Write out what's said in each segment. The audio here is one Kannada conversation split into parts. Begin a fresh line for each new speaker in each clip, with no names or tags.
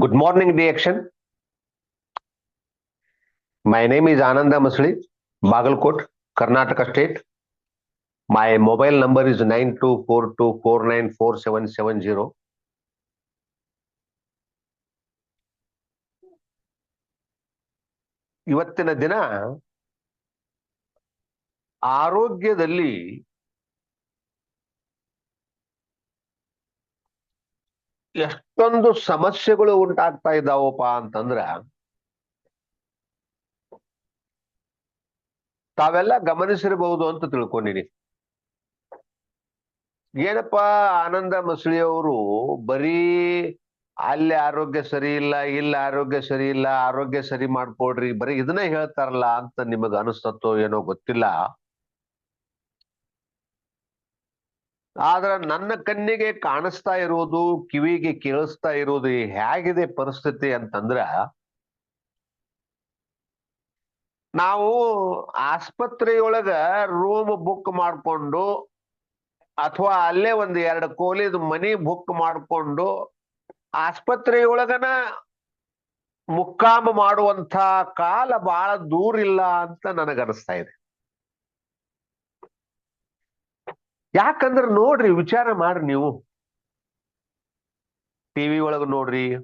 Good morning, reaction. My name is Ananda Masli, Bagalkot, Karnataka State. My mobile number is nine two four two four nine four seven seven zero. ಇವತ್ತಿನ ದಿನ ಆರೋಗ್ಯದಲ್ಲಿ ಎಷ್ಟೊಂದು ಸಮಸ್ಯೆಗಳು ಉಂಟಾಗ್ತಾ ಇದ್ದಾವಪ್ಪ ಅಂತಂದ್ರ, ತಾವೆಲ್ಲ ಗಮನಿಸಿರಬಹುದು ಅಂತ ತಿಳ್ಕೊಂಡಿನಿ ಏನಪ್ಪಾ ಆನಂದ ಮಸಳಿಯವರು ಬರೀ ಅಲ್ಲಿ ಆರೋಗ್ಯ ಸರಿ ಇಲ್ಲ ಇಲ್ಲ ಆರೋಗ್ಯ ಸರಿ ಇಲ್ಲ, ಆರೋಗ್ಯ ಸರಿ ಮಾಡ್ಕೊಡ್ರಿ, ಬರೀ ಇದನ್ನ ಹೇಳ್ತಾರಲ್ಲ ಅಂತ ನಿಮಗ ಅನಿಸ್ತತ್ತೋ ಏನೋ ಗೊತ್ತಿಲ್ಲ. ಆದ್ರ ನನ್ನ ಕಣ್ಣಿಗೆ ಕಾಣಿಸ್ತಾ ಇರೋದು, ಕಿವಿಗೆ ಕೇಳಿಸ್ತಾ ಇರೋದು ಹೇಗಿದೆ ಪರಿಸ್ಥಿತಿ ಅಂತಂದ್ರ, ನಾವು ಆಸ್ಪತ್ರೆಯೊಳಗ ರೂಮ್ ಬುಕ್ ಮಾಡ್ಕೊಂಡು ಅಥವಾ ಅಲ್ಲೇ ಒಂದ್ ಎರಡು ಕೋಲಿದ ಮನಿ ಬುಕ್ ಮಾಡ್ಕೊಂಡು ಆಸ್ಪತ್ರೆಯೊಳಗನ ಮುಕ್ಕಾಮ ಮಾಡುವಂತ ಕಾಲ ಬಹಳ ದೂರ ಇಲ್ಲ ಅಂತ ನನಗನಿಸ್ತಾ ಇದೆ. ಯಾಕಂದ್ರ ನೋಡ್ರಿ, ವಿಚಾರ ಮಾಡ್ರಿ ನೀವು. ಟಿವಿ ಒಳಗ ನೋಡ್ರಿ,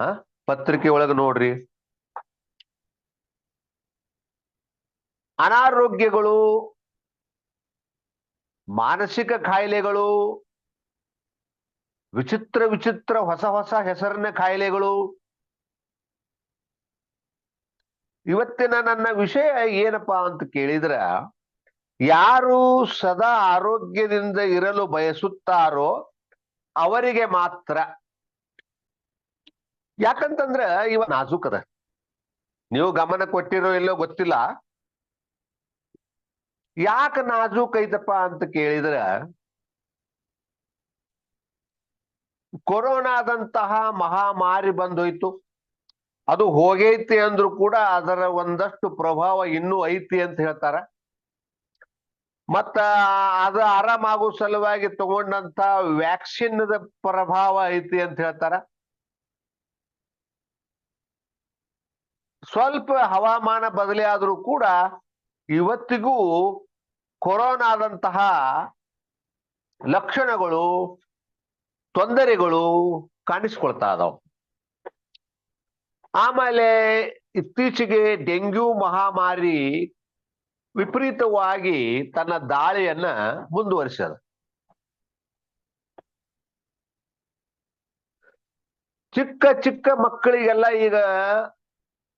ಆ, ಪತ್ರಿಕೆ ಒಳಗ ನೋಡ್ರಿ. ಅನಾರೋಗ್ಯಗಳು, ಮಾನಸಿಕ ಕಾಯಿಲೆಗಳು, ವಿಚಿತ್ರ ವಿಚಿತ್ರ ಹೊಸ ಹೊಸ ಹೆಸರಿನ ಕಾಯಿಲೆಗಳು. ಇವತ್ತಿನ ನನ್ನ ವಿಷಯ ಏನಪ್ಪಾ ಅಂತ ಕೇಳಿದ್ರ ಯಾರು ಸದಾ ಆರೋಗ್ಯದಿಂದ ಇರಲು ಬಯಸುತ್ತಾರೋ ಅವರಿಗೆ ಮಾತ್ರ. ಯಾಕಂತಂದ್ರ ಇವ ನಾಜುಕದ. ನೀವು ಗಮನ ಕೊಟ್ಟಿರೋ ಇಲ್ಲೋ ಗೊತ್ತಿಲ್ಲ. ಯಾಕ ನಾಜೂಕ್ ಐತಪ್ಪ ಅಂತ ಕೇಳಿದ್ರ, ಕೊರೋನಾದಂತಹ ಮಹಾಮಾರಿ ಬಂದೋಯ್ತು. ಅದು ಹೋಗೈತಿ ಅಂದ್ರು ಕೂಡ ಅದರ ಒಂದಷ್ಟು ಪ್ರಭಾವ ಇನ್ನೂ ಐತಿ ಅಂತ ಹೇಳ್ತಾರ. ಮತ್ತ ಅದು ಆರಾಮಾಗೋ ಸಲುವಾಗಿ ತಗೊಂಡಂತ ವ್ಯಾಕ್ಸಿನ್ ಪ್ರಭಾವ ಐತಿ ಅಂತ ಹೇಳ್ತಾರ. ಸ್ವಲ್ಪ ಹವಾಮಾನ ಬದಲಿ ಆದ್ರೂ ಕೂಡ ಇವತ್ತಿಗೂ ಕೊರೋನಾದಂತಹ ಲಕ್ಷಣಗಳು, ತೊಂದರೆಗಳು ಕಾಣಿಸ್ಕೊಳ್ತಾ ಇದಾವ್. ಆಮೇಲೆ ಇತ್ತೀಚೆಗೆ ಡೆಂಗ್ಯೂ ಮಹಾಮಾರಿ ವಿಪರೀತವಾಗಿ ತನ್ನ ದಾಳಿಯನ್ನ ಮುಂದುವರಿಸದ. ಚಿಕ್ಕ ಚಿಕ್ಕ ಮಕ್ಕಳಿಗೆಲ್ಲ ಈಗ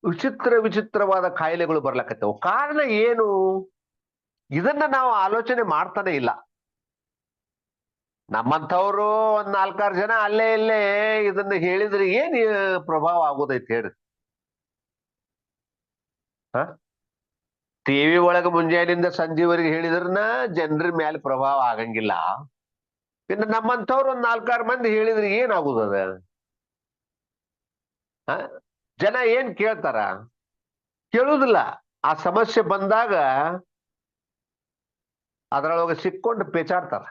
ವಿಚಿತ್ರ ವಿಚಿತ್ರವಾದ ಕಾಯಿಲೆಗಳು ಬರ್ಲಕತ್ತವು. ಕಾರಣ ಏನು? ಇದನ್ನ ನಾವು ಆಲೋಚನೆ ಮಾಡ್ತಾನೆ ಇಲ್ಲ. ನಮ್ಮಂಥವ್ರು ಒಂದ್ ನಾಲ್ಕಾರು ಜನ ಅಲ್ಲೇ ಇಲ್ಲೇ ಇದನ್ನ ಹೇಳಿದ್ರೆ ಏನ್ ಪ್ರಭಾವ ಆಗೋದೈತಿ ಹೇಳಿ ಹ? ಟಿವಿ ಒಳಗ ಮುಂಜಾನಿಂದ ಸಂಜೆವರೆಗೆ ಹೇಳಿದ್ರನ ಜನರ ಮೇಲೆ ಪ್ರಭಾವ ಆಗಂಗಿಲ್ಲ. ಇನ್ನು ನಮ್ಮಂಥವ್ರು ಒಂದ್ ನಾಲ್ಕಾರು ಮಂದಿ ಹೇಳಿದ್ರೆ ಏನಾಗುದದ ಜನ ಏನ್ ಕೇಳ್ತಾರ? ಕೇಳುದಿಲ್ಲ. ಆ ಸಮಸ್ಯೆ ಬಂದಾಗ ಅದರೊಳಗ ಸಿಕ್ಕೊಂಡು ಪೇಚಾಡ್ತಾರ.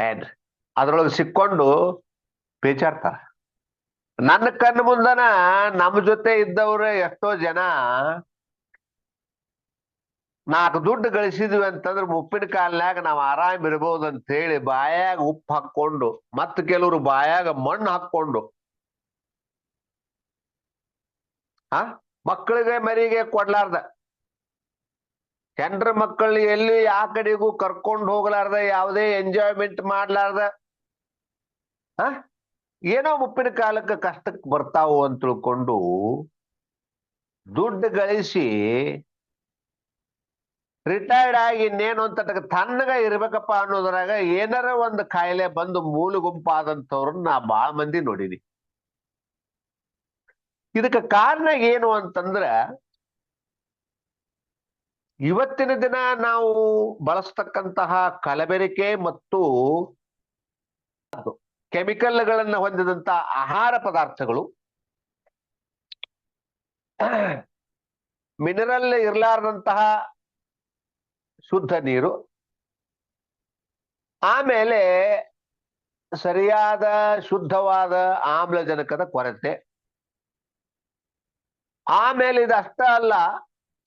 ಏನ್ರಿ? ಅದ್ರೊಳಗೆ ಸಿಕ್ಕೊಂಡು ಪೇಚಾಡ್ತಾರ. ನನ್ನ ಕಣ್ಣ ಮುಂದನ ನಮ್ಮ ಜೊತೆ ಇದ್ದವ್ರೆ ಎಷ್ಟೋ ಜನ. ನಾಲ್ಕು ದುಡ್ಡು ಗಳಿಸಿದ್ವಿ ಅಂತಂದ್ರೆ ಉಪ್ಪಿನ ಕಾಲ್ನಾಗ ನಾವ್ ಆರಾಮ್ ಇರ್ಬೋದು ಅಂತ ಹೇಳಿ ಬಾಯಾಗ ಉಪ್ಪು ಹಾಕೊಂಡು ಮತ್ ಕೆಲವರು ಬಾಯಾಗ ಮಣ್ಣು ಹಾಕೊಂಡು ಆ? ಮಕ್ಕಳಿಗೆ ಮರಿಗೆ ಕೊಡ್ಲಾರ್ದ. ಹೆಂಡ್ರ ಮಕ್ಕಳು ಎಲ್ಲಿ ಯಾ ಕಡೆಗೂ ಕರ್ಕೊಂಡು ಹೋಗ್ಲಾರ್ದ, ಯಾವುದೇ ಎಂಜಾಯ್ಮೆಂಟ್ ಮಾಡ್ಲಾರ್ದ. ಆ? ಏನೋ ಮುಪ್ಪಿನ ಕಾಲಕ್ಕೆ ಕಷ್ಟಕ್ಕೆ ಬರ್ತಾವು ಅಂತ ತಿಳ್ಕೊಂಡು ದುಡ್ಡು ಗಳಿಸಿ ರಿಟೈರ್ಡ್ ಆಗಿ ಇನ್ನೇನು ಅಂತ ತನ್ನಗ ಇರ್ಬೇಕಪ್ಪ ಅನ್ನೋದ್ರಾಗ ಏನಾರ ಒಂದು ಕಾಯಿಲೆ ಬಂದು ಮೂಲ ಗುಂಪಾದಂಥವ್ರನ್ನ ನಾ ಬಾಳ ಮಂದಿ ನೋಡಿನಿ. ಇದಕ್ಕೆ ಕಾರಣ ಏನು ಅಂತಂದ್ರ ಇವತ್ತಿನ ದಿನ ನಾವು ಬಳಸ್ತಕ್ಕಂತಹ ಕಲಬೆರಿಕೆ ಮತ್ತು ಕೆಮಿಕಲ್ಗಳನ್ನ ಹೊಂದಿದಂತ ಆಹಾರ ಪದಾರ್ಥಗಳು. ಮಿನರಲ್ ಇರಲಾರದಂತಹ ಶುದ್ಧ ನೀರು. ಆಮೇಲೆ ಸರಿಯಾದ ಶುದ್ಧವಾದ ಆಮ್ಲಜನಕದ ಕೊರತೆ. ಆಮೇಲೆ ಇದಷ್ಟೇ ಅಲ್ಲ,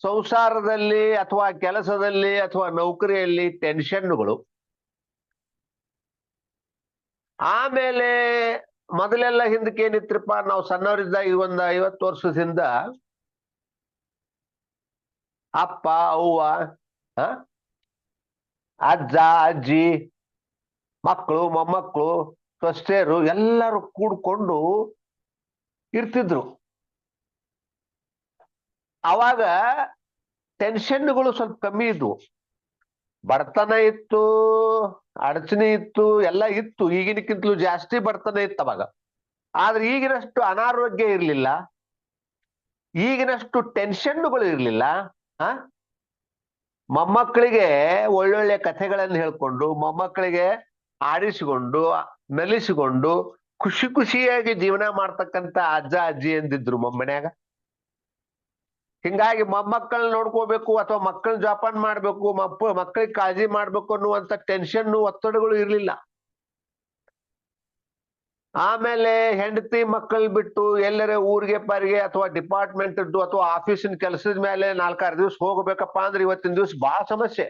ಸಂಸಾರದಲ್ಲಿ ಅಥವಾ ಕೆಲಸದಲ್ಲಿ ಅಥವಾ ನೌಕರಿಯಲ್ಲಿ ಟೆನ್ಷನ್ಗಳು ಆಮೇಲೆ ಮೊದಲೆಲ್ಲ ಹಿಂದಕ್ಕೆ ಏನಿತ್ರಪ್ಪ ನಾವು ಸಣ್ಣವರಿದ್ದ ಈ ಒಂದ್ ಐವತ್ತು ವರ್ಷದಿಂದ ಅಪ್ಪ, ಅವ್ವ? ಅಜ್ಜ, ಅಜ್ಜಿ, ಮಕ್ಕಳು, ಮೊಮ್ಮಕ್ಕಳು, ಸೊಸೆಯರು ಎಲ್ಲರೂ ಕೂಡ್ಕೊಂಡು ಇರ್ತಿದ್ರು ಅವಾಗ ಟೆನ್ಷನ್ಗಳು ಸ್ವಲ್ಪ ಕಮ್ಮಿ ಇದ್ವು ಬಡತನ ಇತ್ತು, ಅಡಚಣೆ ಇತ್ತು, ಎಲ್ಲ ಇತ್ತು. ಈಗಿನಕ್ಕಿಂತಲೂ ಜಾಸ್ತಿ ಬಡತನ ಇತ್ತು ಅವಾಗ. ಆದ್ರೆ ಈಗಿನಷ್ಟು ಅನಾರೋಗ್ಯ ಇರಲಿಲ್ಲ. ಈಗಿನಷ್ಟು ಟೆನ್ಷನ್ಗಳು ಇರಲಿಲ್ಲ. ಹ ಮೊಮ್ಮಕ್ಕಳಿಗೆ ಒಳ್ಳೊಳ್ಳೆ ಕಥೆಗಳನ್ನು ಹೇಳ್ಕೊಂಡು, ಮೊಮ್ಮಕ್ಕಳಿಗೆ ಆಡಿಸಿಕೊಂಡು, ನಲಿಸಿಕೊಂಡು, ಖುಷಿ ಖುಷಿಯಾಗಿ ಜೀವನ ಮಾಡ್ತಕ್ಕಂತ ಅಜ್ಜ, ಅಜ್ಜಿ ಎಂದಿದ್ರು ಮಮ್ಮನ್ಯಾಗ ಹಿಂಗಾಗಿ ಮೊಮ್ಮಕ್ಕಳನ್ನ ನೋಡ್ಕೋಬೇಕು ಅಥವಾ ಮಕ್ಕಳನ್ನ ಜೋಪಾನ ಮಾಡ್ಬೇಕು ಮಕ್ಕಳಿಗೆ ಕಾಳಜಿ ಮಾಡ್ಬೇಕು ಅನ್ನುವಂತ ಟೆನ್ಷನ್ ಒತ್ತಡಗಳು ಇರ್ಲಿಲ್ಲ. ಆಮೇಲೆ ಹೆಂಡತಿ ಮಕ್ಕಳು ಬಿಟ್ಟು ಎಲ್ಲರ ಊರಿಗೆ ಪಾರಿಗೆ ಅಥವಾ ಡಿಪಾರ್ಟ್ಮೆಂಟ್ ಅಥವಾ ಆಫೀಸಿನ ಕೆಲಸದ ಮೇಲೆ ನಾಲ್ಕಾರು ದಿವಸ ಹೋಗ್ಬೇಕಪ್ಪ ಅಂದ್ರೆ ಇವತ್ತಿನ ದಿವಸ ಬಹಳ ಸಮಸ್ಯೆ.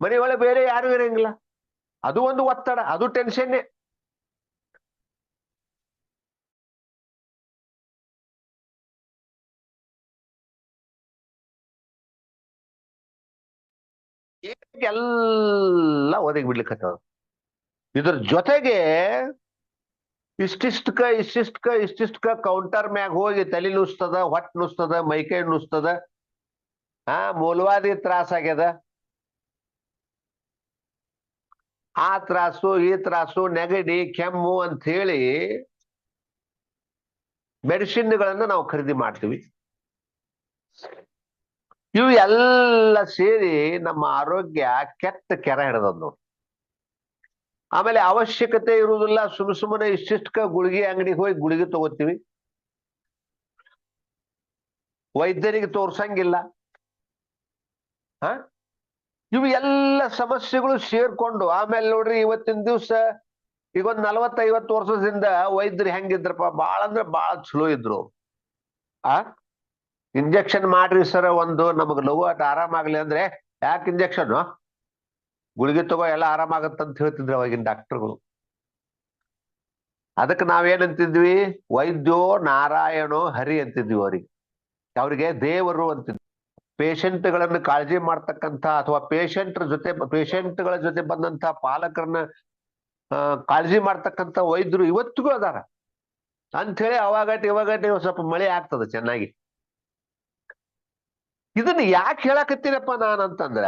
ಮನೆಯೊಳಗೆ ಬೇರೆ ಯಾರು ಇರಂಗಿಲ್ಲ. ಅದು ಒಂದು ಒತ್ತಡ, ಅದು ಟೆನ್ಷನ್ನೇ ಎಲ್ಲ ಒದಗಿ ಬಿಡ್ಲಿಕ್ಕತ್ತದ ಇದ್ರ ಜೊತೆಗೆ ಇಷ್ಟಿಷ್ಟಕ ಇಷ್ಟಿಷ್ಟಕ ಇಷ್ಟಿಷ್ಟಕ ಕೌಂಟರ್ ಮ್ಯಾಗ ಹೋಗಿ ತಲೆ ನುಸ್ತದ ಹೊಟ್ಟೆ ನುಸ್ತದ ಮೈಕೈ ನುಸ್ತದ, ಆ, ಮೂಲವಾದಿ ತ್ರಾಸ ಆಗ್ಯದ. ಆ ತ್ರಾಸು, ಈ ತ್ರಾಸು, ನೆಗಡಿ, ಕೆಮ್ಮು ಅಂತ ಹೇಳಿ ಮೆಡಿಸಿನ್ಗಳನ್ನ ನಾವು ಖರೀದಿ ಮಾಡ್ತೀವಿ. ಇವು ಎಲ್ಲ ಸೇರಿ ನಮ್ಮ ಆರೋಗ್ಯ ಕೆಟ್ಟ ಕೆರ ಹಿಡ್ದದ್ ನೋಡಿ. ಆಮೇಲೆ ಅವಶ್ಯಕತೆ ಇರುವುದಿಲ್ಲ, ಸುಮ್ ಸುಮ್ಮನೆ ಇಷ್ಟಿಷ್ಟಕ ಗುಳಿಗೆ ಅಂಗಡಿಗೆ ಹೋಗಿ ಗುಳಿಗೆ ತಗೋತೀವಿ. ವೈದ್ಯರಿಗೆ ತೋರ್ಸಂಗಿಲ್ಲ. ಹ? ಇವು ಎಲ್ಲ ಸಮಸ್ಯೆಗಳು ಸೇರ್ಕೊಂಡು, ಆಮೇಲೆ ನೋಡ್ರಿ ಇವತ್ತಿನ ದಿವ್ಸ ಈಗ ಒಂದ್ ನಲ್ವತ್ತೈವತ್ತು ವರ್ಷದಿಂದ ವೈದ್ಯರು ಹೆಂಗಿದ್ರಪ್ಪ ಬಾಳ ಅಂದ್ರೆ ಬಾಳ ಚಲೋ ಇದ್ರು. ಆ? ಇಂಜೆಕ್ಷನ್ ಮಾಡ್ರಿ ಸರ್ ಒಂದು, ನಮಗ್ ಲಘು ಆರಾಮ ಆರಾಮಾಗ್ಲಿ ಅಂದ್ರೆ ಯಾಕೆ ಇಂಜೆಕ್ಷನ್ ಗುಳಿಗೆ ತಗೋ ಎಲ್ಲ ಅಂತ ಹೇಳ್ತಿದ್ರು ಅವಾಗಿನ ಡಾಕ್ಟರ್ಗಳು ಅದಕ್ಕೆ ನಾವೇನಂತಿದ್ವಿ ವೈದ್ಯೋ ನಾರಾಯಣೋ ಹರಿ ಅಂತಿದ್ವಿ ಅವ್ರಿಗೆ. ಅವ್ರಿಗೆ ದೇವರು ಅಂತಿದ್ವಿ. ಪೇಷಂಟ್ಗಳನ್ನು ಕಾಳಜಿ ಮಾಡ್ತಕ್ಕಂಥ ಅಥವಾ ಪೇಷಂಟ್ ಜೊತೆ, ಪೇಷಂಟ್ಗಳ ಜೊತೆ ಬಂದಂತ ಪಾಲಕರನ್ನ ಕಾಳಜಿ ಮಾಡ್ತಕ್ಕಂಥ ವೈದ್ಯರು ಇವತ್ತಿಗೂ ಅದಾರ. ಅಂಥೇಳಿ ಅವಾಗಟ್ಟು ಇವಾಗಟ್ಟೆ ಇವಾಗ ಸ್ವಲ್ಪ ಮಳೆ ಆಗ್ತದೆ ಚೆನ್ನಾಗಿ. ಇದನ್ನ ಯಾಕೆ ಹೇಳಕತ್ತೀನಪ್ಪ ನಾನಂತಂದ್ರ,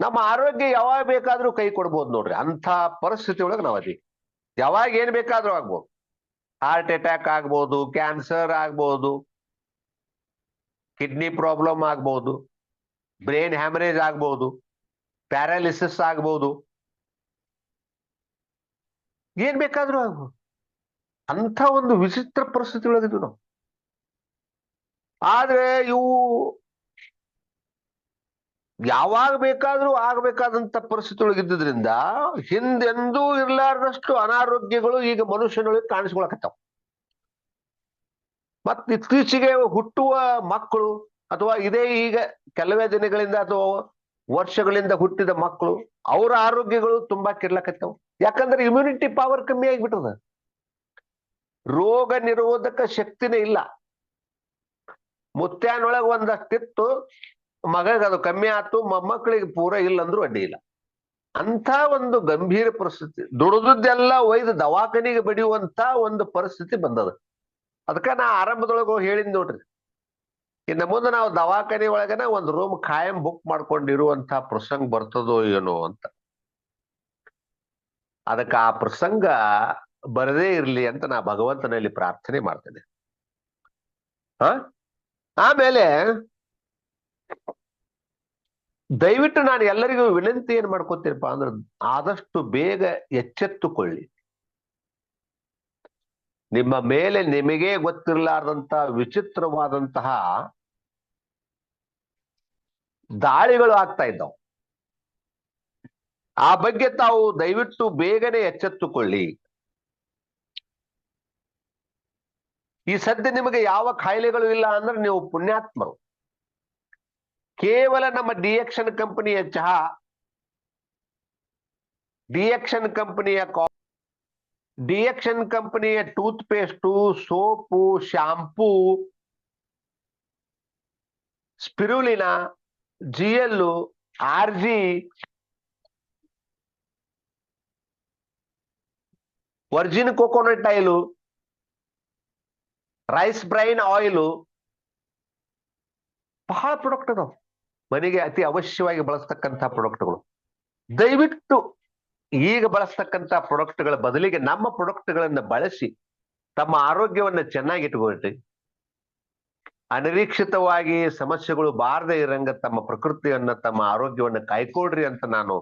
ನಮ್ಮ ಆರೋಗ್ಯ ಯಾವಾಗ ಬೇಕಾದ್ರೂ ಕೈ ಕೊಡ್ಬೋದು ನೋಡ್ರಿ. ಅಂಥ ಪರಿಸ್ಥಿತಿ ಒಳಗೆ ನಾವ್ ಅದೀವಿ. ಯಾವಾಗ ಏನ್ ಬೇಕಾದ್ರೂ ಆಗ್ಬೋದು. ಹಾರ್ಟ್ ಅಟ್ಯಾಕ್ ಆಗ್ಬೋದು ಕ್ಯಾನ್ಸರ್ ಆಗ್ಬೋದು ಕಿಡ್ನಿ ಪ್ರಾಬ್ಲಮ್ ಆಗ್ಬೋದು ಬ್ರೈನ್ ಹ್ಯಾಮರೇಜ್ ಆಗ್ಬೋದು ಪ್ಯಾರಾಲಿಸಿಸ್ ಆಗ್ಬೋದು. ಏನ್ ಬೇಕಾದ್ರೂ ಆಗ್ಬೋದು. ಅಂಥ ಒಂದು ವಿಚಿತ್ರ ಪರಿಸ್ಥಿತಿ ಒಳಗಿದ್ವಿ ನಾವು. ಆದ್ರೆ ಇವು ಯಾವಾಗ ಬೇಕಾದ್ರೂ ಆಗ್ಬೇಕಾದಂತ ಪರಿಸ್ಥಿತಿ ಒಳಗಿದ್ದುದ್ರಿಂದ ಹಿಂದೆಂದೂ ಇರ್ಲಾರ್ದಷ್ಟು ಅನಾರೋಗ್ಯಗಳು ಈಗ ಮನುಷ್ಯನೊಳಗೆ ಕಾಣಿಸ್ಕೊಳಕತ್ತಾವ. ಮತ್ ಇತ್ತೀಚೆಗೆ ಹುಟ್ಟುವ ಮಕ್ಕಳು ಅಥವಾ ಇದೇ ಈಗ ಕೆಲವೇ ದಿನಗಳಿಂದ ಅಥವಾ ವರ್ಷಗಳಿಂದ ಹುಟ್ಟಿದ ಮಕ್ಕಳು ಅವರ ಆರೋಗ್ಯಗಳು ತುಂಬಾ ಕಿರ್ಲಕತ್ತವ ಯಾಕಂದ್ರೆ ಇಮ್ಯುನಿಟಿ ಪವರ್ ಕಮ್ಮಿ ಆಗಿಬಿಟ್ಟದ. ರೋಗ ನಿರೋಧಕ ಶಕ್ತಿನೇ ಇಲ್ಲ. ಮುತ್ಯಾನೊಳಗ ಒಂದಷ್ಟಿತ್ತು, ಮಗಗ ಅದು ಕಮ್ಮಿ ಆತು ಮೊಮ್ಮಕ್ಕಳಿಗೆ ಪೂರ ಇಲ್ಲ ಅಂದ್ರೂ ಅಡ್ಡಿ ಇಲ್ಲ. ಅಂತ ಒಂದು ಗಂಭೀರ ಪರಿಸ್ಥಿತಿ, ದುಡಿದದ್ದೆಲ್ಲ ಒಯ್ದು ದವಾಖಾನಿಗೆ ಬಡಿಯುವಂತ ಒಂದು ಪರಿಸ್ಥಿತಿ ಬಂದದ. ಅದಕ್ಕ ನಾ ಆರಂಭದೊಳಗ ಹೇಳಿದ್ ನೋಡ್ರಿ. ಇನ್ನ ಮುಂದೆ ನಾವು ದವಾಖಾನಿ ಒಳಗನ ಒಂದು ರೂಮ್ ಖಾಯಂ ಬುಕ್ ಮಾಡ್ಕೊಂಡಿರುವಂತ ಪ್ರಸಂಗ ಬರ್ತದೋ ಏನೋ ಅಂತ. ಅದಕ್ಕೆ ಆ ಪ್ರಸಂಗ ಬರದೇ ಇರ್ಲಿ ಅಂತ ನಾ ಭಗವಂತನಲ್ಲಿ ಪ್ರಾರ್ಥನೆ ಮಾಡ್ತೇನೆ. ಹ? ಆಮೇಲೆ ದಯವಿಟ್ಟು ನಾನು ಎಲ್ಲರಿಗೂ ವಿನಂತಿ ಏನ್ ಮಾಡ್ಕೋತೀನಪ್ಪ ಅಂದ್ರೆ ಆದಷ್ಟು ಬೇಗ ಎಚ್ಚೆತ್ತುಕೊಳ್ಳಿ. ನಿಮ್ಮ ಮೇಲೆ ನಿಮಗೇ ಗೊತ್ತಿರಲಾರ್ದಂತಹ ವಿಚಿತ್ರವಾದಂತಹ ದಾಳಿಗಳು ಆಗ್ತಾ ಇದ್ದವು. ಆ ಬಗ್ಗೆ ತಾವು ದಯವಿಟ್ಟು ಬೇಗನೆ ಎಚ್ಚೆತ್ತುಕೊಳ್ಳಿ. ಈ ಸದ್ಯ ನಿಮಗೆ ಯಾವ ಕಾಯಿಲೆಗಳು ಇಲ್ಲ ಅಂದ್ರೆ ನೀವು ಪುಣ್ಯಾತ್ಮರು. ಕೇವಲ ನಮ್ಮ ಡಿಎಕ್ಷನ್ ಕಂಪನಿಯ ಚಹಾ ಡಿಎಕ್ಷನ್ ಕಂಪನಿಯ ಕಾ ಡಿಎಕ್ಷನ್ ಕಂಪನಿಯ toothpaste soap shampoo spirulina GL R G, virgin coconut oil rice bran oil ಬಹಳ ಪ್ರಾಡಕ್ಟ್ ಅದಾವ. ಮನೆಗೆ ಅತಿ ಅವಶ್ಯವಾಗಿ ಬಳಸ್ತಕ್ಕಂಥ ಪ್ರಾಡಕ್ಟ್ಗಳು ದಯವಿಟ್ಟು ಈಗ ಬಳಸ್ತಕ್ಕಂಥ ಪ್ರಾಡಕ್ಟ್ಗಳ ಬದಲಿಗೆ ನಮ್ಮ ಪ್ರಾಡಕ್ಟ್ಗಳನ್ನ ಬಳಸಿ ತಮ್ಮ ಆರೋಗ್ಯವನ್ನ ಚೆನ್ನಾಗಿ ಇಟ್ಕೊಳ್ರಿ. ಅನಿರೀಕ್ಷಿತವಾಗಿ ಸಮಸ್ಯೆಗಳು ಬಾರದೇ ಇರಂಗ ತಮ್ಮ ಪ್ರಕೃತಿಯನ್ನ, ತಮ್ಮ ಆರೋಗ್ಯವನ್ನ ಕಾಯ್ಕೊಳ್ರಿ ಅಂತ ನಾನು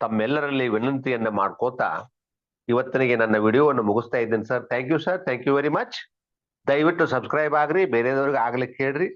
ತಮ್ಮೆಲ್ಲರಲ್ಲಿ ವಿನಂತಿಯನ್ನ ಮಾಡ್ಕೋತಾ ಇವತ್ತನಿಗೆ ನನ್ನ ವಿಡಿಯೋವನ್ನು ಮುಗಿಸ್ತಾ ಇದ್ದೇನೆ sir. Thank you sir thank you very much ದಯವಿಟ್ಟು ಸಬ್ಸ್ಕ್ರೈಬ್ ಆಗ್ರಿ ಬೇರೆದವ್ರಿಗೆ ಆಗ್ಲಿಕ್ಕೆ ಹೇಳ್ರಿ.